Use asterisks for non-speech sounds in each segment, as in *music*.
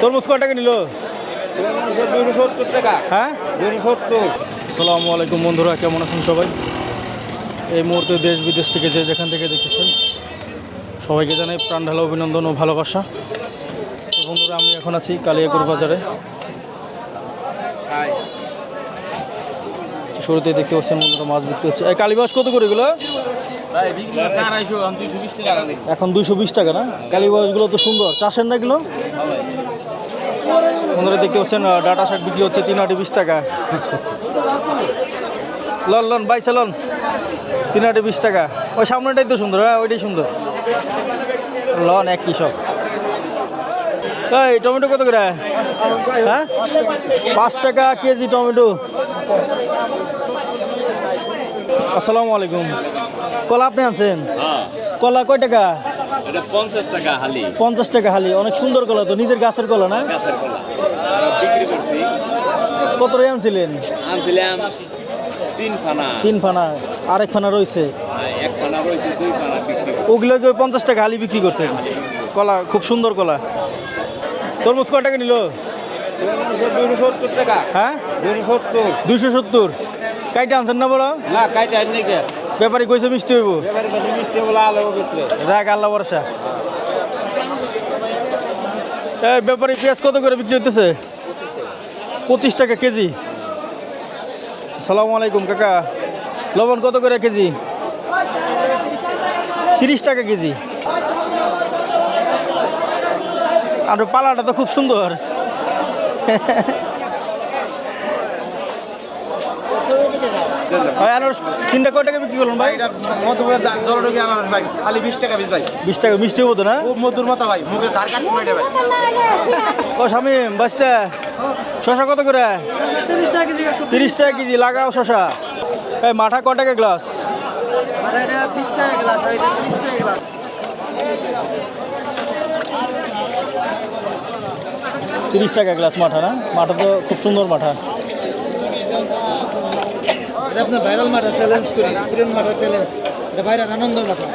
তরমুজ কয় টাকা নিল হ্যাঁ? আলাইকুম বন্ধুরা, কেমন আছেন সবাই? এই মুহূর্তে দেশ বিদেশ থেকে যে যেখান থেকে দেখতেছেন, সবাইকে জানাই প্রাণ ঢালা অভিনন্দন ও ভালোবাসা। বন্ধুরা, আমি এখন আছি কালিয়াকুর বাজারে। শুরুতে দেখতে পাচ্ছেন বন্ধুরা, মাছ বিক্রি হচ্ছে। এই কালীবাস কত করে এগুলো? এখন দুইশো বিশ টাকা না? কালীবাসগুলো তো সুন্দর। চাষের না এগুলো? বন্ধুরা দেখতে পাচ্ছেন ডাটা শাক বিক্রি হচ্ছে তিন আটি বিশ টাকা। লন লন বাইসে লন। তিন আটি বিশ টাকা। ওই সামনেটাই তো সুন্দর হ্যাঁ ওইটাই সুন্দর। লন এক কৃষক এই টমেটো কত করে? হ্যাঁ? পাঁচ টাকা কেজি টমেটো। আসসালামু আলাইকুম। কলা আপনি আনছেন? কলা কয় টাকা? এটা পঞ্চাশ টাকা হালি। পঞ্চাশ টাকা হালি অনেক সুন্দর কলা তো নিজের গাছের কলা না? গাছের কলা বিক্রি করছি। কত রে আনছিলেন? আনছিলাম তিন ফানা তিন ফানা আরেক ফানা রয়েছে। এক ফানা রয়েছে দুই ফানা বিক্রি। ওগুলোকে ওই পঞ্চাশ টাকা হালি বিক্রি করছেন কলা খুব সুন্দর কলা তরমুজ কয় টাকা নিল? দুশো টাকা। হ্যাঁ? দুশো সত্তর। দুইশো সত্তর। কাইটা আনছেন না বড় না কাইটা আনি কে? ব্যাপারী কইছে মিষ্টি হইব। যাক আল্লাহ এই ব্যাপারী পেঁয়াজ কত করে বিক্রি হইতেছে? পঁচিশ টাকা কেজি। সালামু আলাইকুম কাকা। লবণ কত করে কেজি? তিরিশ টাকা কেজি। আর পালাটা তো খুব সুন্দর। *laughs* ভাই আনারস তিনটা কয় টাকা বিক্রি করলেন ভাই? মধুমের দরডকে আনারস ভাই খালি বিশ টাকা বিশ ভাই। বিশ টাকা মিষ্টি হব তো না? খুব মধুর মতো ভাই মুখের ধার কাটতে ভাই ভাই। ও শামিম বাঁচতে। শশা কত করে? তিরিশ টাকা কেজি লাগাও শশা। এই মাঠা ক টাকা গ্লাস। তিরিশ টাকা গ্লাস মাঠা না? মাঠা তো খুব সুন্দর মাঠা। এটা আপনার ভাইরাল মাঠা চ্যালেঞ্জ করি পুরান মাঠা চ্যালেঞ্জ এটা ভাইরাল আনন্দ মাঠা।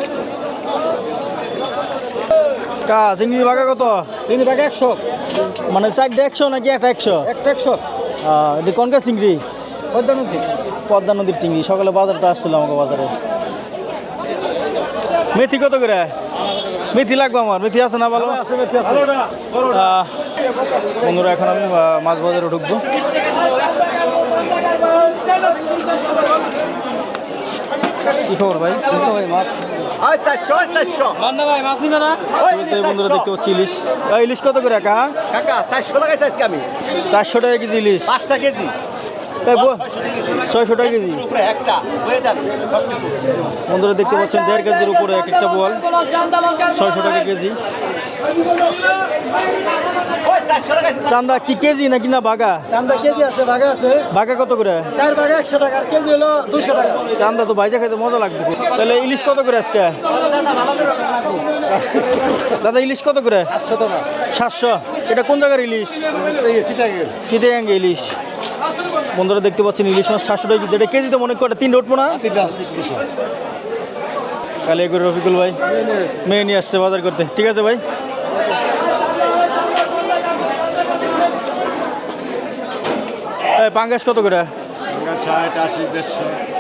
কা চিংড়ি কত? টাকা একশো। মানে চারটে একশো নাকি একটা একশো? একটা একশো। আহ, এটি কনকার চিংড়ি? পদ্মানদী পদ্মা নদীর চিংড়ি। সকালে বাজারটা আসছিল আমাকে বাজারে। মেথি কত করে? মেথি লাগবে আমার। মেথি আছে না ভালো? বন্ধুরা এখন আমি মাছ বাজারে ঢুকবো। কি খবর ভাই বন্ধুরা দেখতে পাচ্ছি ইলিশ। ইলিশ কত করে কা কাকা চারশো লাগাইছে আজকে আমি। চারশো টাকা কেজি ইলিশ। পাঁচটা কেজি। ছয়শো টাকা কেজি। ছয়শো টাকা কেজি। উপরে একটা যান সব কিছু বন্ধুরা দেখতে পাচ্ছেন দেড় কেজির উপরে এক একটা বোয়াল ছয়শো টাকা কেজি। চান্দা কি কেজি নাকি না বাগা? চান্দা কেজি আছে ভাগা আছে। বাগা কত করে? চার ভাগা একশো টাকা আর কেজি হলো দুশো টাকা। চান্দা তো বাইজা খাইতে মজা লাগবে। তাহলে ইলিশ কত করে আজকে? দাদা ইলিশ কত করে? সাতশো এটা কোন জায়গার ইলিশ? সিটাঙ্গে ইলিশ। বন্ধুরা দেখতে পাচ্ছেন ইলিশ মাছ সাতশো টাকা কেজি। যেটা কেজিতে মনে কটা তিন উঠবো না কালিয়াগুড়ি রফিকুল ভাই। মেয়ে নিয়ে আসছে বাজার করতে। ঠিক আছে ভাই? পাঙ্গাস কত করে?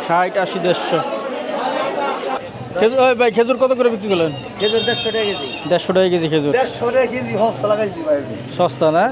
ষাট আশি দেড়শো। খেজুর ওই ভাই খেজুর কত করে বিক্রি করলেন? খেজুর দেড়শো টাকা কেজি। দেড়শো টাকা কেজি খেজুর। দেড়শো টাকা কেজি হস লাগাইছি ভাই। সস্তা না?